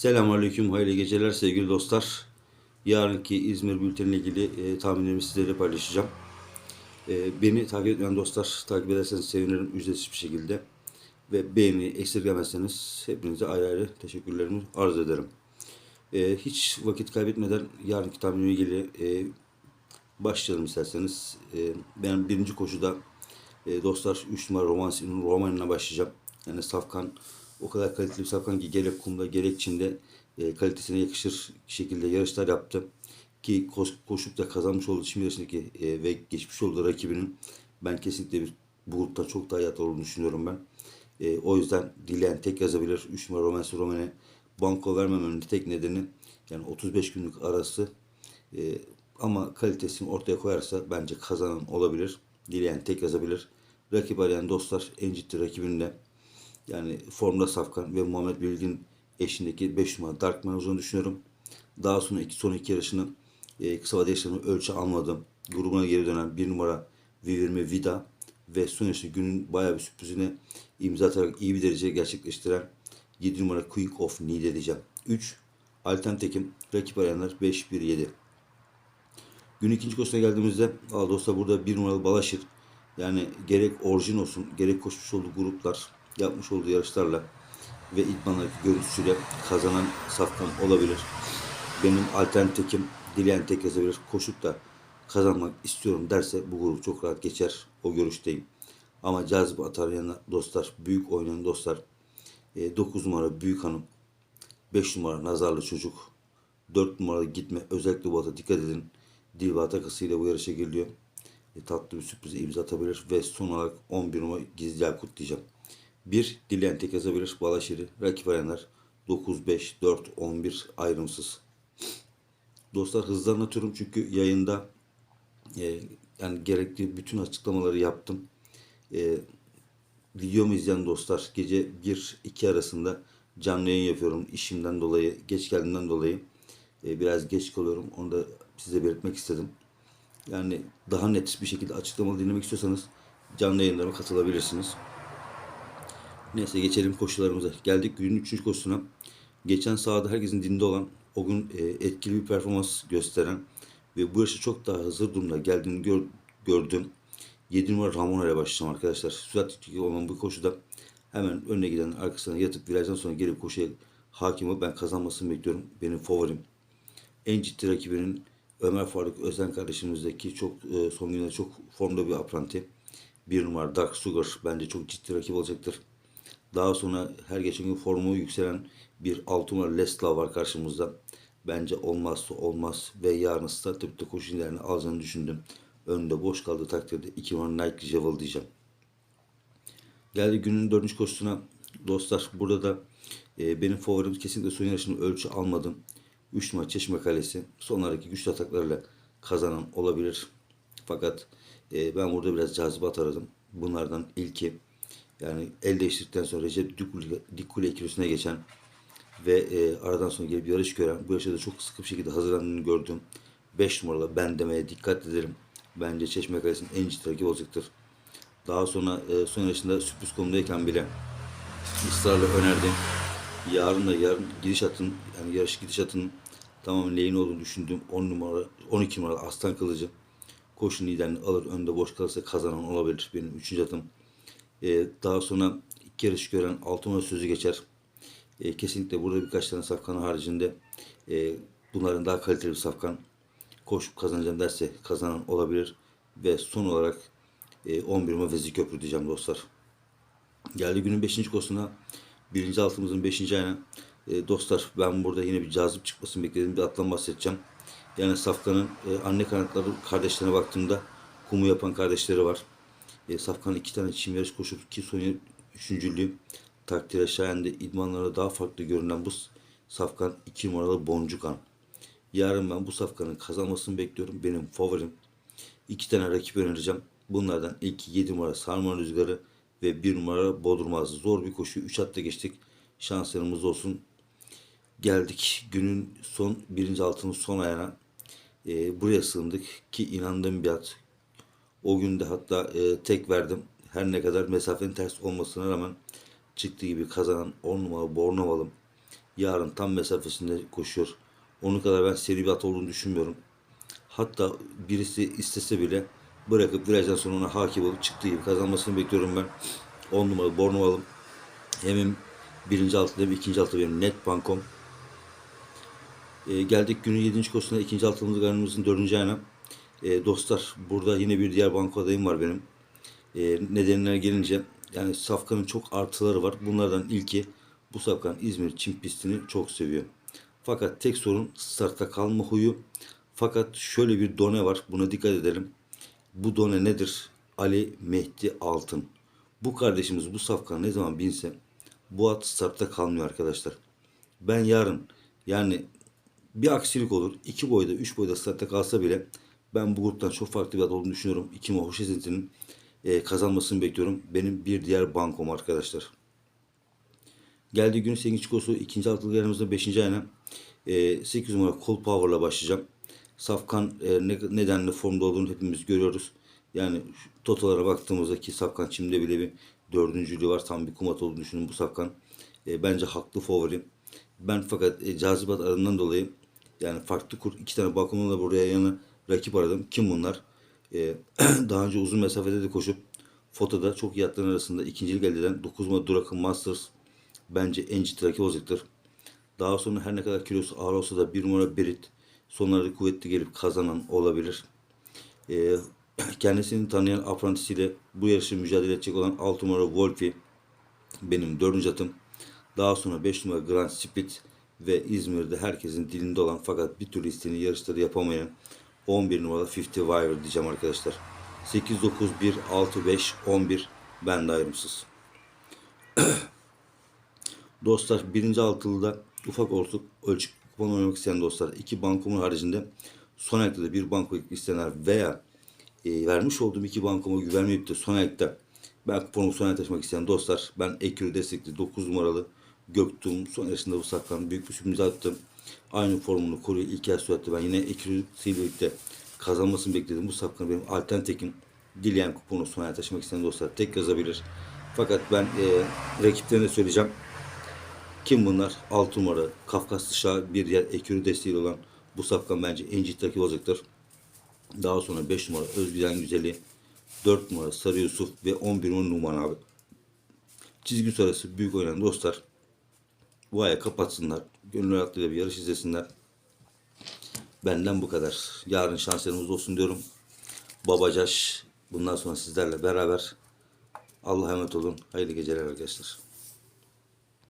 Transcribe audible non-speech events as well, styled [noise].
Selamünaleyküm, hayırlı geceler sevgili dostlar. Yarınki İzmir bülteniyle ilgili e, tahminlerimi sizlerle paylaşacağım. E, beni takip etmeyen dostlar, takip ederseniz sevinirim ücretsiz bir şekilde. Ve beğeni esirgemezseniz hepinize ayrı ayrı teşekkürlerimi arz ederim. E, hiç vakit kaybetmeden yarınki tahminimle ilgili e, başlayalım isterseniz. E, ben birinci koşuda e, dostlar 3 numara Romans'ın romanına başlayacağım. Yani Safkan o kadar kaliteli bir Safkan ki gerek kumda gerek çimde e, kalitesine yakışır şekilde yarışlar yaptı. Ki koş, koşup da kazanmış olduğu çim yarışındaki e, ve geçmiş olduğu rakibinin ben kesinlikle bir, bu gruptan çok daha iyi atlar olduğunu düşünüyorum ben. E, o yüzden dileyen tek yazabilir. 3 numara Romans Roman'e banko vermememin tek nedeni yani 35 günlük arası e, ama kalitesini ortaya koyarsa bence kazanan olabilir. Dileyen tek yazabilir. Rakip arayan dostlar en ciddi rakibinde yani Formula Safkan ve Muhammed Bilgin eşindeki 5 numara Darkman olduğunu düşünüyorum. Daha sonra iki, son iki yarışını e, kısa vade yarışlarını ölçü almadım. Grubuna geri dönen 1 numara Vivirme Vida ve son yarışı günün bayağı bir sürprizine imza atarak iyi bir derece gerçekleştiren 7 numara Quick of Need edeceğim. 3. Alten Tekim rakip arayanlar 5-1-7. Gün ikinci koşusuna geldiğimizde aa dostlar burada bir numaralı Balaşır yani gerek orijin olsun gerek koşmuş olduğu gruplar yapmış olduğu yarışlarla ve idmanlardaki görüntüsüyle kazanan safkan olabilir. Benim alternatifim dileyen tek yazabilir. Koşup da kazanmak istiyorum derse bu grup çok rahat geçer. O görüşteyim. Ama cazip atar yanına dostlar, büyük oynayan dostlar. 9 numara Büyük Hanım, 5 numara Nazarlı Çocuk, 4 numara Gitme. Özellikle bu ata dikkat edin. Dilba takısıyla bu yarışa giriliyor. E, tatlı bir sürprize imza atabilir ve son olarak 11 numara Gizli Yakut diyeceğim. 1. Dileyen tek yazabilir. Balaşiri. Rakip arayanlar 9, 5, 4, 11 ayrımsız. Dostlar hızlı anlatıyorum çünkü yayında e, yani gerekli bütün açıklamaları yaptım. E, videomu izleyen dostlar gece 1-2 arasında canlı yayın yapıyorum. işimden dolayı, geç geldiğimden dolayı e, biraz geç kalıyorum. Onu da size belirtmek istedim. Yani daha net bir şekilde açıklamalı dinlemek istiyorsanız canlı yayınlarıma katılabilirsiniz. Neyse geçelim koşularımıza. Geldik günün 3. koşusuna. Geçen sahada herkesin dinde olan, o gün e, etkili bir performans gösteren ve bu yarışa çok daha hazır durumda geldiğini gör, gördüm. 7 numara Ramon ile başlayacağım arkadaşlar. Süratli olan bu koşuda hemen önüne giden arkasına yatıp virajdan sonra gelip koşuya hakim ben kazanmasını bekliyorum. Benim favorim. En ciddi rakibinin Ömer Faruk Özen kardeşimizdeki çok e, son günlerde çok formda bir apranti. Bir numara Dark Sugar bence çok ciddi rakip olacaktır. Daha sonra her geçen gün formu yükselen bir altı numara Lesla var karşımızda. Bence olmazsa olmaz ve yarın start tüpte koşu ilerini alacağını düşündüm. Önde boş kaldığı takdirde 2 numara Nike Javel diyeceğim. Geldi günün dördüncü koşusuna. Dostlar burada da e, benim favorim kesinlikle son yarışını ölçü almadım. 3 numara Çeşme Kalesi sonlardaki güçlü ataklarıyla kazanan olabilir. Fakat e, ben burada biraz cazibat aradım. Bunlardan ilki yani el değiştirdikten sonra Recep Dikule, kilosuna geçen ve e, aradan sonra gelip yarış gören bu yarışta da çok sıkı bir şekilde hazırlandığını gördüm. 5 numaralı ben demeye dikkat ederim. Bence Çeşme Kalesi'nin en ciddi rakibi olacaktır. Daha sonra e, son yarışında sürpriz konumdayken bile ısrarla önerdim. Yarın da yarın gidişatın yani yarış gidişatının tamamen lehine olduğunu düşündüğüm 10 numara 12 numaralı Aslan Kılıcı koşun liderini alır önde boş kalırsa kazanan olabilir benim 3. atım. Ee, daha sonra iki yarış gören altı sözü geçer. Ee, kesinlikle burada birkaç tane safkan haricinde e, bunların daha kaliteli bir safkan koşup kazanacağım derse kazanan olabilir. Ve son olarak e, 11 numara Vezir Köprü diyeceğim dostlar. Geldi günün 5. koşusuna birinci altımızın 5. ayına e, dostlar ben burada yine bir cazip çıkmasını beklediğim bir atlan bahsedeceğim. Yani Safkan'ın e, anne kanatları kardeşlerine baktığımda kumu yapan kardeşleri var. E, Safkan iki tane çim yarış koşup ki son üçüncülüğü takdire şayan de idmanlara daha farklı görünen bu Safkan iki numaralı Boncukan. Yarın ben bu Safkan'ın kazanmasını bekliyorum. Benim favorim. İki tane rakip önereceğim. Bunlardan ilki 7 numara Sarman Rüzgarı ve 1 numara Bodrumaz. Zor bir koşu. 3 hatta geçtik. Şanslarımız olsun. Geldik günün son birinci altının son ayağına. E, buraya sığındık ki inandığım bir at. O günde hatta e, tek verdim. Her ne kadar mesafenin ters olmasına rağmen çıktığı gibi kazanan 10 numaralı Bornovalım yarın tam mesafesinde koşuyor. Onun kadar ben seri bir at olduğunu düşünmüyorum. Hatta birisi istese bile bırakıp virajdan sonra ona hakim olup çıktığı gibi kazanmasını bekliyorum ben. 10 numaralı Bornoval'ım. Hem birinci altıda hem ikinci altıda benim net bankom. E, geldik günün 7. koşusuna ikinci altımız karnımızın dördüncü ayına. E, dostlar burada yine bir diğer banko adayım var benim. E, nedenine gelince yani Safkan'ın çok artıları var. Bunlardan ilki bu Safkan İzmir çim pistini çok seviyor. Fakat tek sorun startta kalma huyu. Fakat şöyle bir done var. Buna dikkat edelim. Bu done nedir? Ali Mehdi Altın. Bu kardeşimiz bu safkan ne zaman binse bu at startta kalmıyor arkadaşlar. Ben yarın yani bir aksilik olur. iki boyda, üç boyda startta kalsa bile ben bu gruptan çok farklı bir at olduğunu düşünüyorum. İki hoş esintinin e, kazanmasını bekliyorum. Benim bir diğer bankom arkadaşlar. Geldiği gün 8 kosu ikinci altılı yerimizde 5. ayına e, 8 numara Cold Power'la başlayacağım. Safkan e, ne, nedenle formda olduğunu hepimiz görüyoruz. Yani totalara baktığımızda ki Safkan Çim'de bile bir dördüncülüğü var. Tam bir kumat olduğunu düşünün bu Safkan. E, bence haklı favori. Ben fakat e, cazibat aranından dolayı yani farklı kur iki tane balkonla buraya yana rakip aradım. Kim bunlar? E, [clears throat] daha önce uzun mesafede de koşup fotoda çok iyi atların arasında ikincilik elde eden 9 numara Durak'ın Masters bence en ciddi rakip olacaktır. Daha sonra her ne kadar kilosu ağır olsa da bir numara Berit sonları kuvvetli gelip kazanan olabilir. Ee, [clears throat] kendisini tanıyan aprantisiyle bu yarışı mücadele edecek olan 6 numara Wolfi benim 4. atım. Daha sonra 5 numara Grand Split ve İzmir'de herkesin dilinde olan fakat bir türlü isteğini yarışları yapamayan 11 numaralı 50 Wire diyeceğim arkadaşlar. 8, 9, 1, 6, 5, 11 ben de ayrımsız. [clears throat] Dostlar birinci altılıda ufak ortak ölçük kupon oynamak isteyen dostlar iki bankomun haricinde son ayakta da bir banko isteyenler veya e, vermiş olduğum iki bankoma güvenmeyip de son ayakta ben kuponumu son taşımak isteyen dostlar ben Ekürü destekli 9 numaralı Göktuğum son yarışında bu saklan büyük bir sürpriz attım. Aynı formunu koruyor ilk yer süratte ben yine ile birlikte kazanmasını bekledim. Bu saklan benim alternatifim. Dileyen kuponu son ayakta taşımak isteyen dostlar tek yazabilir. Fakat ben e, rakiplerine söyleyeceğim. Kim bunlar? 6 numara Kafkaslı Şah bir yer ekürü desteği olan bu safkan bence en ciddi rakip olacaktır. Daha sonra 5 numara Özgüden Güzeli, 4 numara Sarı Yusuf ve 11 numara Numan abi. Çizgi sonrası büyük oynayan dostlar bu aya kapatsınlar. Gönül rahatlığıyla bir yarış izlesinler. Benden bu kadar. Yarın şanslarımız olsun diyorum. Babacaş bundan sonra sizlerle beraber. Allah'a emanet olun. Hayırlı geceler arkadaşlar.